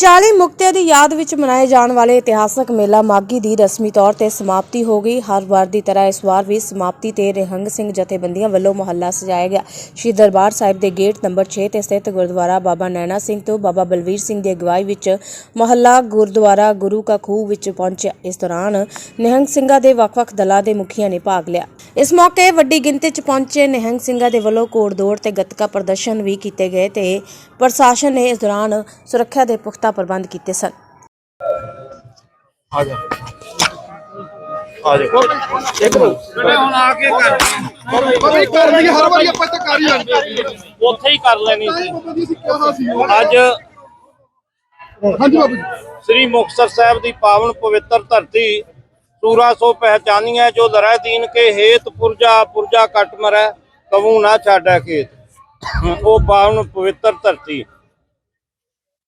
40 ਮੁਕਤਿਆਂ ਦੀ ਯਾਦ ਵਿੱਚ ਮਨਾਏ ਜਾਣ ਵਾਲੇ ਇਤਿਹਾਸਕ ਮੇਲਾ ਮਾਗੀ ਦੀ ਰਸਮੀ ਤੌਰ ਤੇ ਸਮਾਪਤੀ ਹੋ ਗਈ। ਹਰ ਵਾਰ ਦੀ ਤਰ੍ਹਾਂ ਇਸ ਵਾਰ ਵੀ ਸਮਾਪਤੀ ਤੇ ਰਿਹੰਗ ਸਿੰਘ ਜਥੇਬੰਦੀਆਂ ਵੱਲੋਂ ਮੁਹੱਲਾ ਸਜਾਇਆ ਗਿਆ। ਸ਼੍ਰੀ ਦਰਬਾਰ ਸਾਹਿਬ ਦੇ ਗੇਟ ਨੰਬਰ 6 ਤੇ ਸਥਿਤ ਗੁਰਦੁਆਰਾ ਬਾਬਾ ਨੈਣਾ ਸਿੰਘ ਤੋਂ ਬਾਬਾ ਬਲਵੀਰ ਸਿੰਘ ਦੀ ਅਗਵਾਈ ਵਿੱਚ ਮੁਹੱਲਾ ਗੁਰਦੁਆਰਾ ਗੁਰੂ ਕਾ ਖੂਹ ਵਿੱਚ ਪਹੁੰਚਿਆ। ਇਸ ਦੌਰਾਨ ਨਿਹੰਗ ਸਿੰਘਾਂ ਦੇ ਵੱਖ-ਵੱਖ ਦਲਾਂ ਦੇ ਮੁਖੀਆਂ ਨੇ ਭਾਗ ਲਿਆ। ਇਸ ਮੌਕੇ ਵੱਡੀ ਗਿਣਤੀ 'ਚ ਪਹੁੰਚੇ ਨਿਹੰਗ ਸਿੰਘਾਂ ਦੇ ਵੱਲੋਂ ਘੋੜ-ਦੌੜ ਤੇ ਗੱਤਕਾ ਪ੍ਰਦਰਸ਼ਨ ਵੀ ਕੀਤੇ ਗਏ ਤੇ ਪ੍ਰਸ਼ਾਸਨ ਨੇ ਇਸ ਦੌਰਾਨ ਸੁਰੱਖਿਆ ਦੇ ਪੁਖਤਾ ਪ੍ਰਬੰਧ ਕੀਤੇ ਸਨ। ਆ ਜਾ। ਆ ਜਾ। ਇੱਕ ਮਿੰਟ। ਹੁਣ ਆ ਕੇ ਕਰ ਬਾਬਾ ਜੀ ਕਰ ਲਈ ਹਰ ਵਾਰੀ ਆਪਾਂ ਤਾਂ ਕਰ ਹੀ ਜਾਂਦੇ ਹਾਂ। ਉੱਥੇ ਹੀ ਕਰ ਲੈਣੀ ਸੀ। ਬਾਬਾ ਜੀ ਅਸੀਂ ਕਿਹਾ ਸੀ। ਅੱਜ ਹਾਂਜੀ ਬਾਬਾ ਜੀ। ਸ੍ਰੀ ਮੁਕਤਸਰ ਸਾਹਿਬ ਦੀ ਪਾਵਨ ਪਵਿੱਤਰ ਧਰਤੀ ਸੂਰਾ ਸੋ ਪਹਿਚਾਨੀਐ ਜੋ ਲਰੈ ਦੀਨ ਕੇ ਹੇਤ ਪੁਰਜਾ ਪੁਰਜਾ ਕਟ ਮਰੈ ਕਵੂ ਨਾ ਛਾੜੈ ਖੇਤ। ਉਹ ਪਾਵਨ ਪਵਿੱਤਰ ਧਰਤੀ।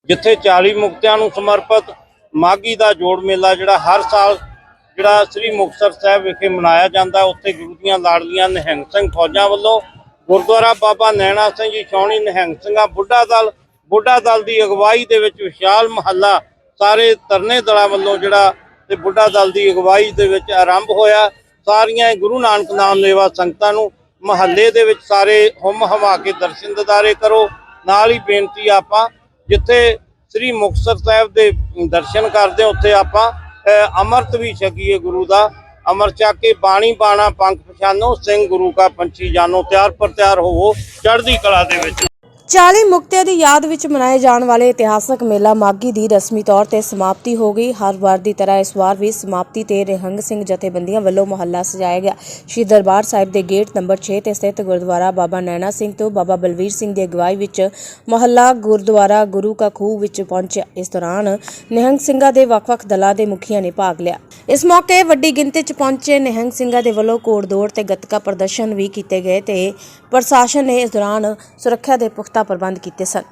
ਜਿੱਥੇ 40 ਮੁਕਤਿਆਂ ਨੂੰ ਸਮਰਪਿਤ ਮਾਗੀ ਦਾ ਜੋੜ ਮੇਲਾ ਜਿਹੜਾ ਹਰ ਸਾਲ ਜਿਹੜਾ ਸ੍ਰੀ ਮੁਕਤਸਰ ਸਾਹਿਬ ਵਿਖੇ ਮਨਾਇਆ ਜਾਂਦਾ, ਉੱਥੇ ਗੁਰੂ ਦੀਆਂ ਲਾੜਲੀਆਂ ਨਿਹੰਗ ਸਿੰਘ ਫੌਜਾਂ ਵੱਲੋਂ, ਗੁਰਦੁਆਰਾ ਬਾਬਾ ਨੈਣਾ ਸਿੰਘ ਜੀ ਛਾਉਣੀ ਨਿਹੰਗ ਸਿੰਘਾਂ ਬੁੱਢਾ ਦਲ ਬੁੱਢਾ ਦਲ ਦੀ ਅਗਵਾਈ ਦੇ ਵਿੱਚ ਵਿਸ਼ਾਲ ਮਹੱਲਾ ਸਾਰੇ ਤਰਨੇ ਦਲਾਂ ਵੱਲੋਂ ਜਿਹੜਾ ਤੇ ਬੁੱਢਾ ਦਲ ਦੀ ਅਗਵਾਈ ਦੇ ਵਿੱਚ ਆਰੰਭ ਹੋਇਆ। ਸਾਰੀਆਂ ਗੁਰੂ ਨਾਨਕ ਨਾਮ ਲੇਵਾ ਸੰਗਤਾਂ ਨੂੰ ਮਹੱਲੇ ਦੇ ਵਿੱਚ ਸਾਰੇ ਹੁਮ ਹਮਾ ਕੇ ਦਰਸ਼ਨ ਦਿਦਾਰੇ ਕਰੋ। ਨਾਲ ਹੀ ਬੇਨਤੀ ਆਪਾਂ ਜਿੱਥੇ ਸ੍ਰੀ ਮੁਕਤਸਰ ਸਾਹਿਬ ਦੇ ਦਰਸ਼ਨ ਕਰਦੇ ਉੱਥੇ ਆਪਾਂ ਅਹ, ਅੰਮ੍ਰਿਤ ਵੀ ਛਕੀਏ ਗੁਰੂ ਦਾ। ਅਮਰ ਚੱਕ ਕੇ ਬਾਣੀ ਬਾਣਾ ਪੰਖ ਪਛਾਨੋ ਸਿੰਘ ਗੁਰੂ ਕਾ ਪੰਛੀ ਜਾਨੋ ਤਿਆਰ ਪਰ ਤਿਆਰ ਹੋਵੋ ਚੜ੍ਹਦੀ ਕਲਾ ਦੇ ਵਿੱਚ। 40 ਮੁਕਤਿਆਂ ਦੀ ਯਾਦ ਵਿੱਚ ਮਨਾਏ ਜਾਣ ਵਾਲੇ ਇਤਿਹਾਸਕ ਮੇਲਾ ਮਾਗੀ ਦੀ ਰਸਮੀ ਤੌਰ ਤੇ ਸਮਾਪਤੀ ਹੋ ਗਈ। ਹਰ ਵਾਰ ਦੀ ਤਰ੍ਹਾਂ ਇਸ ਵਾਰ ਵੀ ਸਮਾਪਤੀ ਤੇ ਰਿਹੰਗ ਸਿੰਘ ਜਥੇਬੰਦੀਆਂ ਵੱਲੋਂ ਮੁਹੱਲਾ ਸਜਾਇਆ ਗਿਆ। ਸ਼੍ਰੀ ਦਰਬਾਰ ਸਾਹਿਬ ਦੇ ਗੇਟ ਨੰਬਰ 6 ਤੇ ਸਥਿਤ ਗੁਰਦੁਆਰਾ ਬਾਬਾ ਨੈਣਾ ਸਿੰਘ ਤੋਂ ਬਾਬਾ ਬਲਵੀਰ ਸਿੰਘ ਦੀ ਅਗਵਾਈ ਵਿੱਚ ਮੁਹੱਲਾ ਗੁਰਦੁਆਰਾ ਗੁਰੂ ਕਾ ਖੂਹ ਵਿੱਚ ਪਹੁੰਚਿਆ। ਇਸ ਦੌਰਾਨ ਨਿਹੰਗ ਸਿੰਘਾਂ ਦੇ ਵੱਖ-ਵੱਖ ਦਲਾਂ ਦੇ ਮੁਖੀਆਂ ਨੇ ਭਾਗ ਲਿਆ। ਇਸ ਮੌਕੇ ਵੱਡੀ ਗਿਣਤੀ 'ਚ ਪਹੁੰਚੇ ਨਿਹੰਗ ਸਿੰਘਾਂ ਦੇ ਵੱਲੋਂ ਘੋੜ-ਦੌੜ ਤੇ ਗੱਤਕਾ ਪ੍ਰਦਰਸ਼ਨ ਵੀ ਕੀਤੇ ਗਏ ਤੇ ਪ੍ਰਸ਼ਾਸਨ ਨੇ ਇਸ ਦੌਰਾਨ ਸੁਰੱਖਿਆ ਦੇ ਪੁਖਤਾ ਪ੍ਰਬੰਧ ਕੀਤੇ ਸਨ।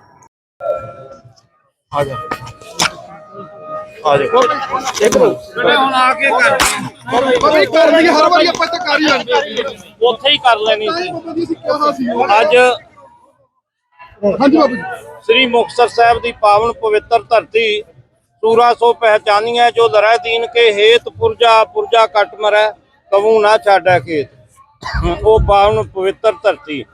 ਆ ਜਾ। ਆ ਜਾ। ਇੱਕ ਮਿੰਟ। ਹੁਣ ਆ ਕੇ ਕਰ ਬਾਬਾ ਜੀ ਕਰ ਲਈ ਹਰ ਵਾਰੀ ਆਪਾਂ ਤਾਂ ਕਰ ਹੀ ਜਾਂਦੇ ਹਾਂ। ਉੱਥੇ ਹੀ ਕਰ ਲੈਣੀ ਸੀ। ਬਾਬਾ ਜੀ ਅਸੀਂ ਕਿਹਾ ਸੀ। ਅੱਜ ਹਾਂਜੀ ਬਾਬਾ ਜੀ। ਸ੍ਰੀ ਮੁਕਤਸਰ ਸਾਹਿਬ ਦੀ ਪਾਵਨ ਪਵਿੱਤਰ ਧਰਤੀ ਸੂਰਾ ਸੋ ਪਹਿਚਾਨੀਐ ਜੋ ਲਰੈ ਦੀਨ ਕੇ ਹੇਤ ਪੁਰਜਾ ਪੁਰਜਾ ਕਟ ਮਰੈ ਕਵੂ ਨਾ ਛਾੜੈ ਖੇਤ। ਉਹ ਪਾਵਨ ਪਵਿੱਤਰ ਧਰਤੀ।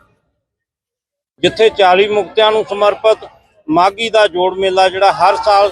ਜਿੱਥੇ 40 ਮੁਕਤਿਆਂ ਨੂੰ ਸਮਰਪਿਤ ਮਾਗੀ ਦਾ ਜੋੜ ਮੇਲਾ ਜਿਹੜਾ ਹਰ ਸਾਲ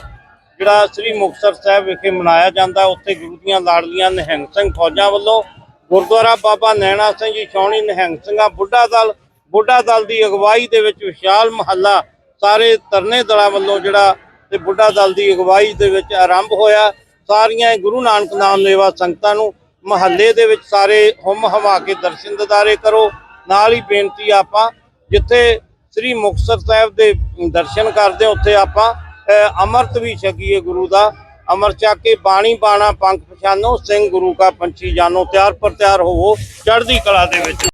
ਜਿਹੜਾ ਸ੍ਰੀ ਮੁਕਤਸਰ ਸਾਹਿਬ ਵਿਖੇ ਮਨਾਇਆ ਜਾਂਦਾ, ਉੱਥੇ ਗੁਰੂ ਦੀਆਂ ਲਾੜਲੀਆਂ ਨਿਹੰਗ ਸਿੰਘ ਫੌਜਾਂ ਵੱਲੋਂ, ਗੁਰਦੁਆਰਾ ਬਾਬਾ ਨੈਣਾ ਸਿੰਘ ਜੀ ਛਾਉਣੀ ਨਿਹੰਗ ਸਿੰਘਾਂ ਬੁੱਢਾ ਦਲ ਬੁੱਢਾ ਦਲ ਦੀ ਅਗਵਾਈ ਦੇ ਵਿੱਚ ਵਿਸ਼ਾਲ ਮਹੱਲਾ ਸਾਰੇ ਤਰਨੇ ਦਲਾਂ ਵੱਲੋਂ ਜਿਹੜਾ ਤੇ ਬੁੱਢਾ ਦਲ ਦੀ ਅਗਵਾਈ ਦੇ ਵਿੱਚ ਆਰੰਭ ਹੋਇਆ। ਸਾਰੀਆਂ ਗੁਰੂ ਨਾਨਕ ਨਾਮ ਲੇਵਾ ਸੰਗਤਾਂ ਨੂੰ ਮਹੱਲੇ ਦੇ ਵਿੱਚ ਸਾਰੇ ਹੁਮ ਹਮਾ ਕੇ ਦਰਸ਼ਨ ਦਿਦਾਰੇ ਕਰੋ। ਨਾਲ ਹੀ ਬੇਨਤੀ ਆਪਾਂ ਜਿੱਥੇ ਸ੍ਰੀ ਮੁਕਤਸਰ ਸਾਹਿਬ ਦੇ ਦਰਸ਼ਨ ਕਰਦੇ ਉੱਥੇ ਆਪਾਂ ਅਹ, ਅੰਮ੍ਰਿਤ ਵੀ ਛਕੀਏ ਗੁਰੂ ਦਾ। ਅਮਰ ਚੱਕ ਕੇ ਬਾਣੀ ਬਾਣਾ ਪੰਖ ਪਛਾਨੋ ਸਿੰਘ ਗੁਰੂ ਕਾ ਪੰਛੀ ਜਾਨੋ ਤਿਆਰ ਪਰ ਤਿਆਰ ਹੋਵੋ ਚੜ੍ਹਦੀ ਕਲਾ ਦੇ ਵਿੱਚ।